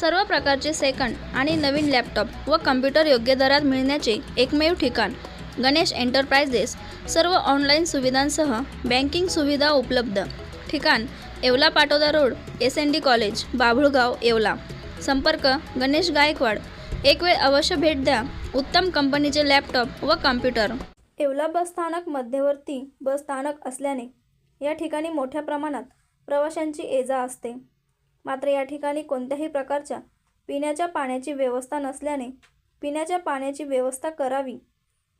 सर्व प्रकारचे सेकंड आणि नवीन लॅपटॉप व कम्प्युटर योग्य दरात मिळण्याचे एकमेव ठिकाण गणेश एंटरप्राइजेस. सर्व ऑनलाईन सुविधांसह बँकिंग सुविधा उपलब्ध. ठिकाण Yeola Patoda road S N D college Babhulgaon Yeola. संपर्क गणेश गायकवाड. एक वेळ अवश्य भेट द्या. उत्तम कंपनीचे लॅपटॉप व कम्प्युटर. येवला बस स्थानक मध्यवर्ती बस स्थानक असल्याने या ठिकाणी मोठ्या प्रमाणात प्रवाशांची ये जा असते. मात्र या ठिकाणी कोणत्याही प्रकारच्या पिण्याच्या पाण्याची व्यवस्था नसल्याने पिण्याच्या पाण्याची व्यवस्था करावी.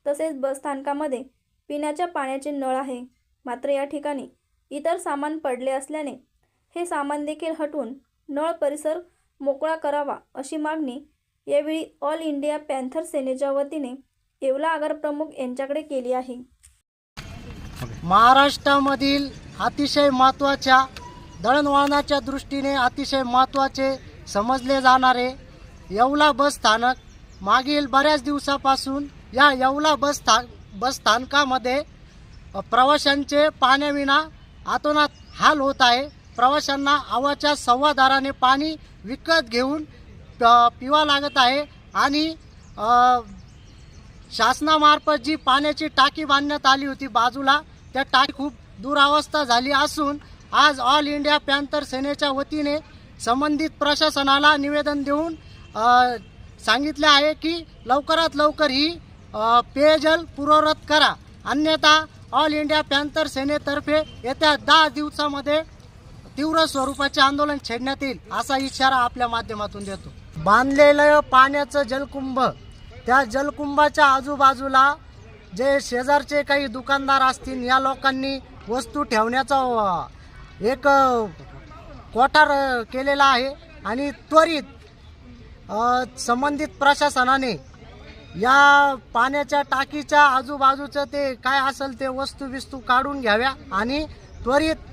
तसेच बसस्थानकामध्ये पिण्याच्या पाण्याचे नळ आहे. मात्र या ठिकाणी इतर सामान पडले असल्याने हे सामान देखील हटवून नळ परिसर मोकळा करावा अशी मागणी यावेळी ऑल इंडिया पॅन्थर सेनेच्या वतीने येवला आगार प्रमुख यांच्याकडे केली आहे. महाराष्ट्रामधील अतिशय महत्त्वाच्या दळणवळणाच्या दृष्टीने अतिशय महत्त्वाचे समजले जाणारे येवला बस स्थानक मागील बऱ्याच दिवसापासून या येवला बस स्थान बस स्थानकामध्ये प्रवाशांचे पाण्याविना आतोनात हाल होत आहे. प्रवाशांना आवाच्या संवादाराने पाणी विकत घेऊन प- पिवा लागत आहे आणि शासनामार्फत जी पाण्याची टाकी बांधण्यात आली होती बाजूला त्या टाकी खूप दुरावस्था झाली असून आज ऑल इंडिया पॅन्थर सेनेच्या वतीने संबंधित प्रशासनाला निवेदन देऊन सांगितले आहे की लवकरात लवकर ही पेयजल पूर्वरत करा. अन्यथा ऑल इंडिया पॅन्थर सेनेतर्फे येत्या दहा दिवसामध्ये तीव्र स्वरूपाचे आंदोलन छेडण्यात येईल असा इशारा आपल्या माध्यमातून देतो. बांधलेलं पाण्याचं जलकुंभ त्या जलकुंभाच्या आजूबाजूला जे शेजारचे काही दुकानदार असतील या लोकांनी वस्तू ठेवण्याचा एक अ, कोठार केलेला आहे आणि त्वरित संबंधित प्रशासनाने या पाण्याच्या टाकीच्या आजूबाजूचं ते काय असेल ते वस्तू बिस्तू काढून घ्याव्या आणि त्वरित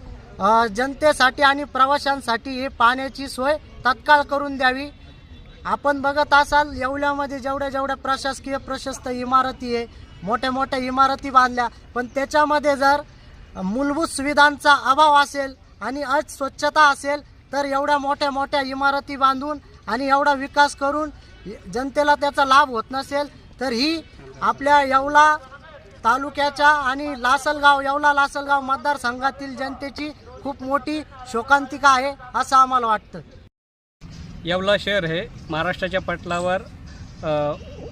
जनतेसाठी आणि प्रवाशांसाठी हे पाण्याची सोय तत्काळ करून द्यावी. आपण बघत असाल येवल्यामध्ये जेवढ्या जेवढ्या प्रशासकीय प्रशस्त इमारती आहे मोठ्या मोठ्या इमारती बांधल्या पण त्याच्यामध्ये जर मूलभूत सुविधांचा अभाव असेल आणि आज स्वच्छता असेल तर एवढ्या मोठ्या मोठ्या इमारती बांधून आणि एवढा विकास करून जनतेला त्याचा लाभ होत नसेल तर ही आपल्या येवला तालुक्याच्या आणि लासलगाव येवला लासलगाव मतदारसंघातील जनतेची खूप मोठी शोकांतिका आहे असं आम्हाला वाटतं. येवला शहर हे महाराष्ट्राच्या पटलावर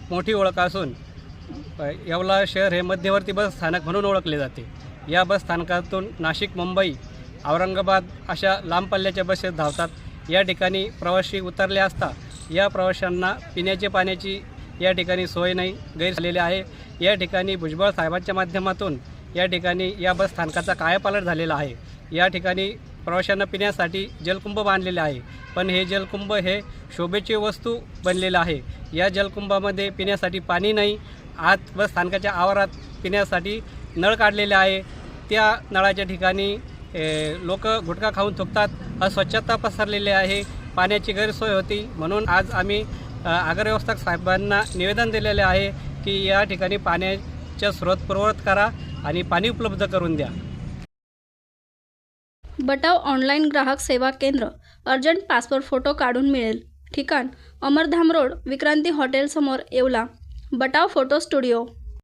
मोठी ओळख असून येवला शहर हे मध्यवर्ती बस स्थानक म्हणून ओळखले जाते. या बस स्थानकातून नाशिक मुंबई औरंगाबाद अशा लांब पल्ल्याच्या बसेस धावतात. या ठिकाणी प्रवासी उतरले असता या प्रवाशांना पिण्याच्या पाण्याची या ठिकाणी सोय नाही गैर झालेली आहे. या ठिकाणी भुजबळ साहेबांच्या माध्यमातून या ठिकाणी या बस स्थानकाचा कायापालट झालेला आहे. या ठिकाणी प्रवाशांना पिण्यासाठी जलकुंभ बांधलेले आहे. पण हे जलकुंभ हे शोभेची वस्तू बनलेलं आहे. या जलकुंभामध्ये पिण्यासाठी पाणी नाही. आत बस स्थानकाच्या आवारात पिण्यासाठी नळ काढलेले आहे. त्या नळाच्या ठिकाणी लोक गुटखा खाऊन थुकतात. अस्वच्छता पसरलेली आहे. पाण्याची गैरसोय होती. म्हणून आज आम्ही अ, साहेबांना निवेदन दिलेले आहे की या ठिकाणी पाण्याच्या स्रोत पुरवत करा आणि पाणी उपलब्ध करून द्या. बटाव ऑनलाईन ग्राहक सेवा केंद्र. अर्जंट पासपोर्ट फोटो काढून मिळेल. ठिकाण अमरधाम रोड विक्रांती हॉटेलसमोर येवला. Batav photo studio.